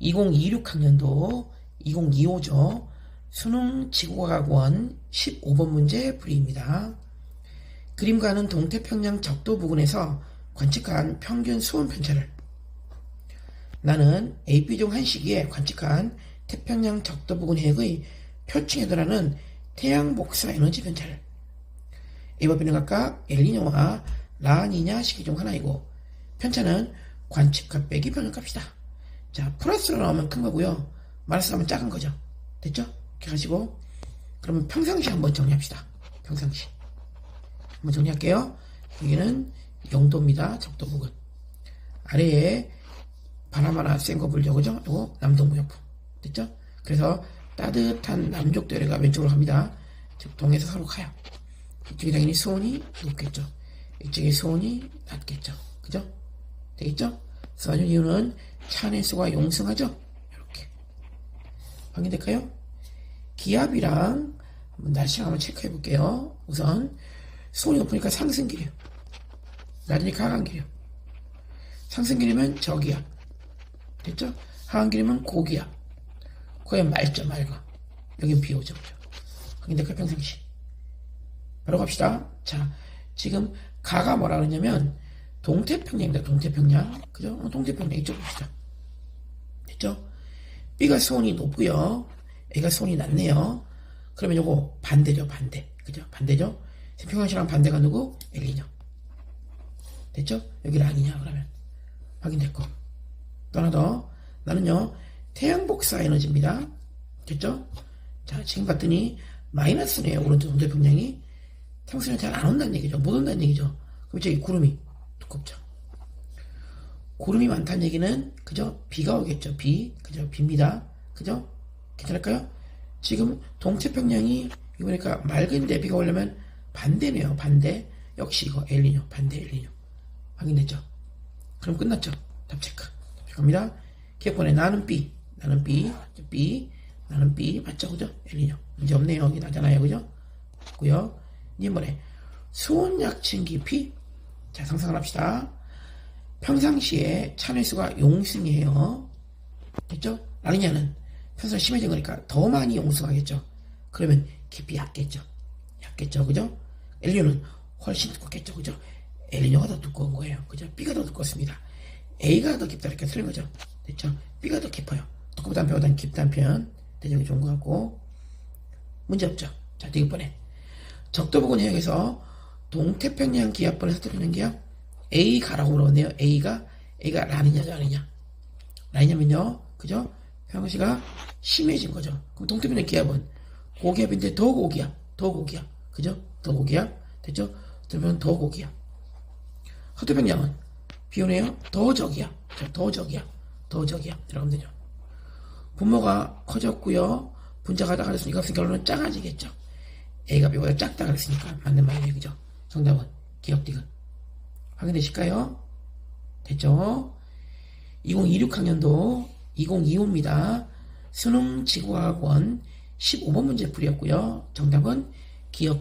2026학년도 2025죠. 수능 지구과학원 15번 문제 풀이입니다. 그림과는 동태평양 적도 부근에서 관측한 평균 수온 편차를 나는 중한 시기에 관측한 태평양 적도 부근 해역의 표층에 달하는 태양 복사 에너지 편차를 A법비는 각각 엘니뇨와 라니냐 시기 중 하나이고 편차는 관측값 빼기 변형값이다. 자 플러스로 나오면 큰 거고요. 마이너스로 나오면 작은 거죠. 됐죠? 이렇게 하시고 그러면 평상시 한번 정리합시다. 평상시 한번 정리할게요. 여기는 영도입니다. 적도 부근 아래에 바람 하나 센거 불죠. 그죠? 요거 남동부역풍. 됐죠? 그래서 따뜻한 남쪽 대래가 왼쪽으로 갑니다. 즉 동에서 서로 가요. 이쪽이 당연히 수온이 높겠죠. 이쪽이 수온이 낮겠죠. 그죠? 되겠죠? 써준 이유는 차내수가 용승하죠? 이렇게. 확인될까요? 기압이랑 날씨를 한번 체크해 볼게요. 우선 수온이 높으니까 상승기류. 낮으니까 하강기류. 상승기류면 저기압. 됐죠? 하강기류면 고기압. 거의 맑죠, 맑아. 여긴 비 오죠, 그죠? 확인될까요, 평상시? 바로 갑시다. 자, 지금 가가 뭐라 그러냐면 동태평양입니다. 동태평양. 그죠? 어, 동태평양 이쪽 봅시다. 됐죠? B가 수온이 높고요. A가 수온이 낮네요. 그러면 요거 반대죠, 반대. 그죠? 반대죠? 평양시랑 반대가 누구? 엘리뇨. 됐죠? 여기를 아니냐, 그러면. 확인됐고. 또 하나 더. 나는요, 태양 복사 에너지입니다. 됐죠? 자, 지금 봤더니 마이너스네요. 오른쪽 동태평양이. 평소에 잘안 온다는 얘기죠. 못 온다는 얘기죠. 그럼 저기 구름이 두껍죠. 구름이 많다는 얘기는 그죠? 비가 오겠죠. 비. 그죠? 비입니다. 그죠? 괜찮을까요? 지금 동태평양이 이거니까 맑은데 비가 오려면 반대네요. 반대. 역시 이거 엘리뇨. 반대 엘리뇨. 확인됐죠? 그럼 끝났죠? 답 체크. 갑니다. 기억번에 나는 B. 나는 B. B. 나는 B. 맞죠? 그죠? 엘리뇨. 문제 없네요. 여기 나잖아요. 그죠? 고요 이번에 수온 약층 깊이 자 상상을 합시다. 평상시에 찬회수가 용승이에요. 됐죠? 라니냐는 평소에 심해진 거니까 더 많이 용승하겠죠. 그러면 깊이 얕겠죠. 얕겠죠. 그죠? 엘리뇨는 훨씬 두껍겠죠. 그죠? 엘리뇨가 더 두꺼운 거예요. 그죠? B가 더 두껍습니다. A가 더 깊다 이렇게 틀린 거죠. 됐죠? B가 더 깊어요. 두껍다는 표보다는 깊다는 표현. 대적이 좋은 것 같고 문제 없죠. 자, 되게 뻔해. 적도부근 해역에서 동태평양 기압번에 서태평양 기압 A 가라고 물어봤네요. A가 A가 라니냐죠, 아니냐? 라니냐면요, 그죠? 평시가 심해진 거죠. 그럼 동태평양 기압은 고기압인데 더 고기압, 더 고기압, 그죠? 더 고기압, 됐죠? 그러면 더 고기압. 서태평양은 비 오네요. 더 저기압, 더 저기압, 더 저기압 들어가면 되죠. 분모가 커졌고요. 분자가 작아졌으니까 그 결론은 작아지겠죠. A가 B보다 작다 그랬으니까 맞는 말이에요. 그죠? 정답은 기억 디귿. 확인되실까요? 됐죠? 2026학년도 2025입니다. 수능 지구학원 15번 문제 풀이었고요. 정답은 기억